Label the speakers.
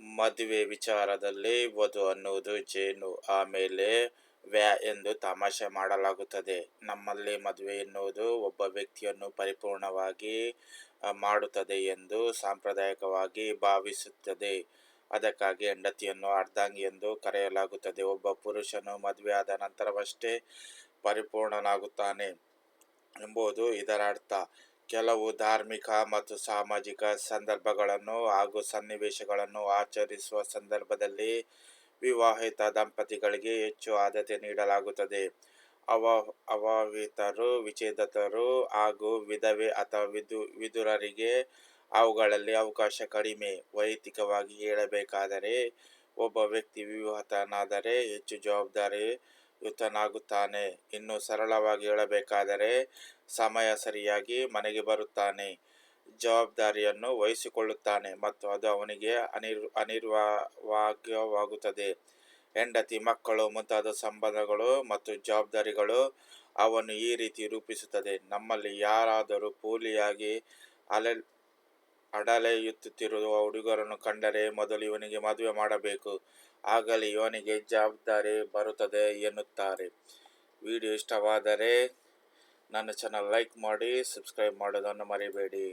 Speaker 1: ಮದುವೆ ವಿಚಾರದಲ್ಲಿ ವಧು ಅನ್ನುವುದು ಜೇನು ಆಮೇಲೆ ವ್ಯಾ ಎಂದು ತಮಾಷೆ ಮಾಡಲಾಗುತ್ತದೆ. ನಮ್ಮಲ್ಲಿ ಮದುವೆ ಎನ್ನುವುದು ಒಬ್ಬ ವ್ಯಕ್ತಿಯನ್ನು ಪರಿಪೂರ್ಣವಾಗಿ ಮಾಡುತ್ತದೆ ಎಂದು ಸಾಂಪ್ರದಾಯಿಕವಾಗಿ ಭಾವಿಸುತ್ತದೆ. ಅದಕ್ಕಾಗಿ ಹೆಂಡತಿಯನ್ನು ಅರ್ಧಾಂಗಿ ಎಂದು ಕರೆಯಲಾಗುತ್ತದೆ. ಒಬ್ಬ ಪುರುಷನು ಮದುವೆಯಾದ ನಂತರವಷ್ಟೇ ಪರಿಪೂರ್ಣನಾಗುತ್ತಾನೆ ಎಂಬುದು ಇದರ ಅರ್ಥ. ಕೆಲವು ಧಾರ್ಮಿಕ ಮತ್ತು ಸಾಮಾಜಿಕ ಸಂದರ್ಭಗಳನ್ನು ಹಾಗೂ ಸನ್ನಿವೇಶಗಳನ್ನು ಆಚರಿಸುವ ಸಂದರ್ಭದಲ್ಲಿ ವಿವಾಹಿತ ದಂಪತಿಗಳಿಗೆ ಹೆಚ್ಚು ಆದ್ಯತೆ ನೀಡಲಾಗುತ್ತದೆ. ಅವ, ಅವಾಹಿತರು ವಿಚೇದತರು ಹಾಗೂ ವಿಧವೆ ಅಥವಾ ವಿದು ವಿದುರರಿಗೆ ಅವುಗಳಲ್ಲಿ ಅವಕಾಶ ಕಡಿಮೆ. ವೈಯಕ್ತಿಕವಾಗಿ ಹೇಳಬೇಕಾದರೆ, ಒಬ್ಬ ವ್ಯಕ್ತಿ ವಿವಾಹಿತನಾದರೆ ಹೆಚ್ಚು ಜವಾಬ್ದಾರಿಯುತನಾಗುತ್ತಾನೆ ಇನ್ನು ಸರಳವಾಗಿ ಹೇಳಬೇಕಾದರೆ, ಸಮಯ ಸರಿಯಾಗಿ ಮನೆಗೆ ಬರುತ್ತಾನೆ. ಜವಾಬ್ದಾರಿಯನ್ನು ವಹಿಸಿಕೊಳ್ಳುತ್ತಾನೆ ಮತ್ತು ಅದು ಅವನಿಗೆ ಅನಿರ್ ಅನಿರ್ವಾಗ್ಯವಾಗುತ್ತದೆ ಹೆಂಡತಿ, ಮಕ್ಕಳು ಮುಂತಾದ ಸಂಬಂಧಗಳು ಮತ್ತು ಜವಾಬ್ದಾರಿಗಳು ಅವನು ಈ ರೀತಿ ರೂಪಿಸುತ್ತದೆ. ನಮ್ಮಲ್ಲಿ ಯಾರಾದರೂ ಕೂಲಿಯಾಗಿ ಅಲೆ ಅಡಲೆಯುತ್ತಿರುವ ಹುಡುಗರನ್ನು ಕಂಡರೆ ಮೊದಲು ಇವನಿಗೆ ಮದುವೆ ಮಾಡಬೇಕು. ಆಗಲೇ ಇವನಿಗೆ ಜವಾಬ್ದಾರಿ ಬರುತ್ತದೆ ಎನ್ನುತ್ತಾರೆ. ವಿಡಿಯೋ ಇಷ್ಟವಾದರೆ ನನ್ನ ಚಾನಲ್ ಲೈಕ್ ಮಾಡಿ, ಸಬ್ಸ್ಕ್ರೈಬ್ ಮಾಡೋದನ್ನು ಮರಿಬೇಡಿ.